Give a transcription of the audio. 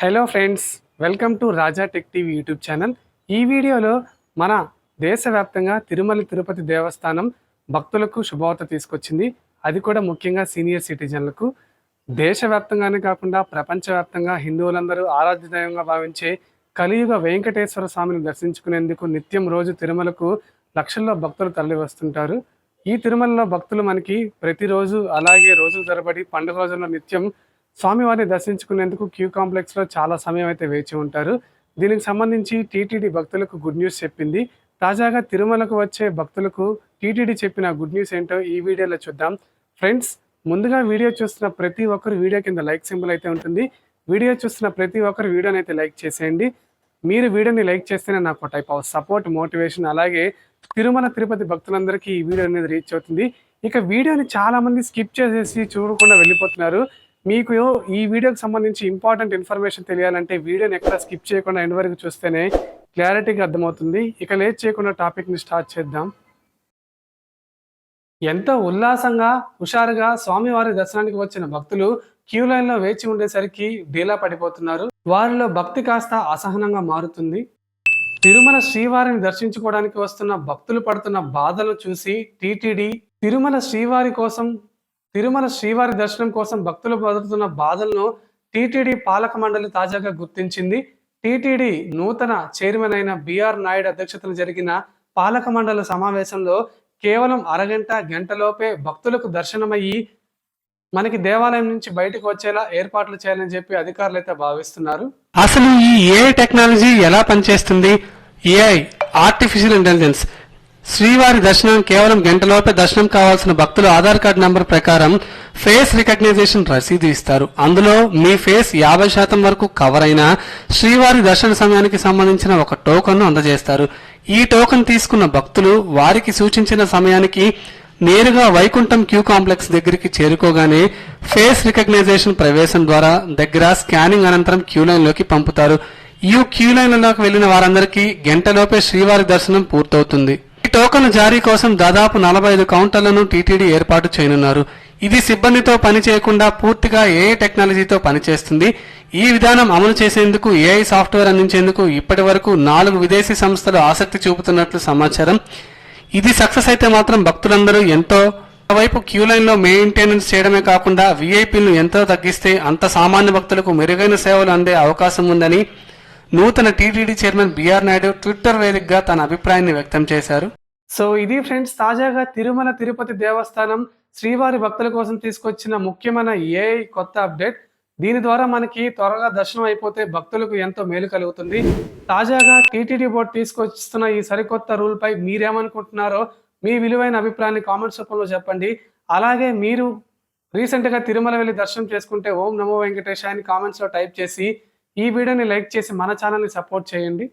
Hello friends welcome to Raja tech TV YouTube channel ఈ వీడియోలో మన దేశవ్యాప్తంగా తిరుమల తిరుపతి దేవస్థానం భక్తులకు శుభవార్త తీసుకొచ్చింది. అది కూడా ముఖ్యంగా సీనియర్ సిటిజన్లకు. దేశవ్యాప్తంగానే కాకుండా ప్రపంచవ్యాప్తంగా హిందువులందరూ ఆరాధ్యదయంగా భావించే కలియుగ వెంకటేశ్వర స్వామిని దర్శించుకునేందుకు నిత్యం రోజు తిరుమలకు లక్షల్లో భక్తులు తరలి వస్తుంటారు ఈ తిరుమలలో భక్తులు మనకి ప్రతిరోజు అలాగే రోజులు తరబడి పండుగ రోజుల్లో నిత్యం స్వామివారిని దర్శించుకునేందుకు క్యూ కాంప్లెక్స్లో చాలా సమయం అయితే వేచి ఉంటారు. దీనికి సంబంధించి టీటీడీ భక్తులకు గుడ్ న్యూస్ చెప్పింది. తాజాగా తిరుమలకు వచ్చే భక్తులకు టీటీడీ చెప్పిన గుడ్ న్యూస్ ఏంటో ఈ వీడియోలో చూద్దాం. ఫ్రెండ్స్ ముందుగా వీడియో చూస్తున్న ప్రతి ఒక్కరు వీడియో కింద లైక్ సింబల్ అయితే ఉంటుంది. వీడియో చూస్తున్న ప్రతి ఒక్కరు వీడియోని అయితే లైక్ చేసేయండి. మీరు వీడియోని లైక్ చేస్తేనే నాకు టైప్ ఆఫ్ సపోర్ట్ మోటివేషన్ అలాగే తిరుమల తిరుపతి భక్తులందరికీ ఈ వీడియో అనేది రీచ్ అవుతుంది. ఇక వీడియోని చాలా మంది స్కిప్ చేసేసి చూడకుండా వెళ్ళిపోతున్నారు. మీకు ఈ వీడియోకి సంబంధించి ఇంపార్టెంట్ ఇన్ఫర్మేషన్ తెలియాలంటే వీడియోని ఎక్కడ స్కిప్ చేయకుండా ఎండ్ వరకు చూస్తేనే క్లారిటీగా అర్థమవుతుంది. ఇక లేట్ చేయకుండా టాపిక్ని స్టార్ట్ చేద్దాం. ఎంతో ఉల్లాసంగా హుషారుగా స్వామివారి దర్శనానికి వచ్చిన భక్తులు క్యూ లైన్లో వేచి ఉండేసరికి డీలా పడిపోతున్నారు. వారిలో భక్తి కాస్త అసహనంగా మారుతుంది. తిరుమల శ్రీవారిని దర్శించుకోవడానికి వస్తున్న భక్తులు పడుతున్న బాధలు చూసి టీటీడీ తిరుమల శ్రీవారి కోసం తిరుమల శ్రీవారి దర్శనం కోసం భక్తులు పదుతున్న బాధలను టీటీడీ పాలక మండలి తాజాగా గుర్తించింది. టీటీడీ నూతన చైర్మన్ అయిన బిఆర్ నాయుడు అధ్యక్షతన జరిగిన పాలక మండలి సమావేశంలో కేవలం అరగంట గంటలోపే భక్తులకు దర్శనమయ్యి మనకి దేవాలయం నుంచి బయటకు వచ్చేలా ఏర్పాట్లు చేయాలని చెప్పి అధికారులు అయితే భావిస్తున్నారు. అసలు ఈ ఏఐ టెక్నాలజీ ఎలా పనిచేస్తుంది? ఏఐ ఆర్టిఫిషియల్ ఇంటెలిజెన్స్ శ్రీవారి దర్శనం కేవలం గంటలోపే దర్శనం కావాల్సిన భక్తులు ఆధార్ కార్డు నంబర్ ప్రకారం ఫేస్ రికగ్నైజేషన్ రసీదు ఇస్తారు. అందులో మీ ఫేస్ యాభై శాతం వరకు కవర్ అయినా శ్రీవారి దర్శన సమయానికి సంబంధించిన ఒక టోకన్ను అందజేస్తారు. ఈ టోకన్ తీసుకున్న భక్తులు వారికి సూచించిన సమయానికి నేరుగా వైకుంఠం క్యూ కాంప్లెక్స్ దగ్గరికి చేరుకోగానే ఫేస్ రికగ్నైజేషన్ ప్రవేశం ద్వారా దగ్గర స్కానింగ్ అనంతరం క్యూ లైన్లోకి పంపుతారు. ఈ క్యూ లైన్లోకి వెళ్ళిన వారందరికీ గంటలోపే శ్రీవారి దర్శనం పూర్తవుతుంది. ఈ టోకన్ జారీ కోసం దాదాపు నలభై ఐదు కౌంటర్లను టీటీడీ ఏర్పాటు చేయనున్నారు. ఇది సిబ్బందితో పని చేయకుండా పూర్తిగా ఏఐ టెక్నాలజీతో పనిచేస్తుంది. ఈ విధానం అమలు చేసేందుకు ఏఐ సాఫ్ట్వేర్ అందించేందుకు ఇప్పటి వరకు నాలుగు విదేశీ సంస్థలు ఆసక్తి చూపుతున్నట్లు సమాచారం. ఇది సక్సెస్ అయితే మాత్రం భక్తులందరూ ఎంతో వైపు క్యూ లైన్లో మెయింటెనెన్స్ చేయడమే కాకుండా వీఐపీలను ఎంతో తగ్గిస్తే అంత సామాన్య భక్తులకు మెరుగైన సేవలు అందే అవకాశం ఉందని నూతన TTD chairman BR Naidu Twitter వేదికగా తన అభిప్రాయాన్ని వ్యక్తం చేశారు. సో ఇది ఫ్రెండ్స్ తాజాగా తిరుమల తిరుపతి దేవస్థానం శ్రీవారి భక్తుల కోసం తీసుకొచ్చిన ముఖ్యమైన ఏఐ కొత్త అప్డేట్. దీని ద్వారా మనకి త్వరగా దర్శనం అయిపోతే భక్తులకు ఎంతో మేలు కలుగుతుంది. తాజాగా టీటీడీ బోర్డు తీసుకొస్తున్న ఈ సరికొత్త రూల్ పై మీరేమనుకుంటున్నారో మీ విలువైన అభిప్రాయాన్ని కామెంట్స్ రూపంలో చెప్పండి. అలాగే మీరు రీసెంట్గా తిరుమల వెళ్ళి దర్శనం చేసుకుంటే ఓం నమో వెంకటేశాయని కామెంట్స్లో టైప్ చేసి ఈ వీడియోని లైక్ చేసి మన ఛానల్ని సపోర్ట్ చేయండి.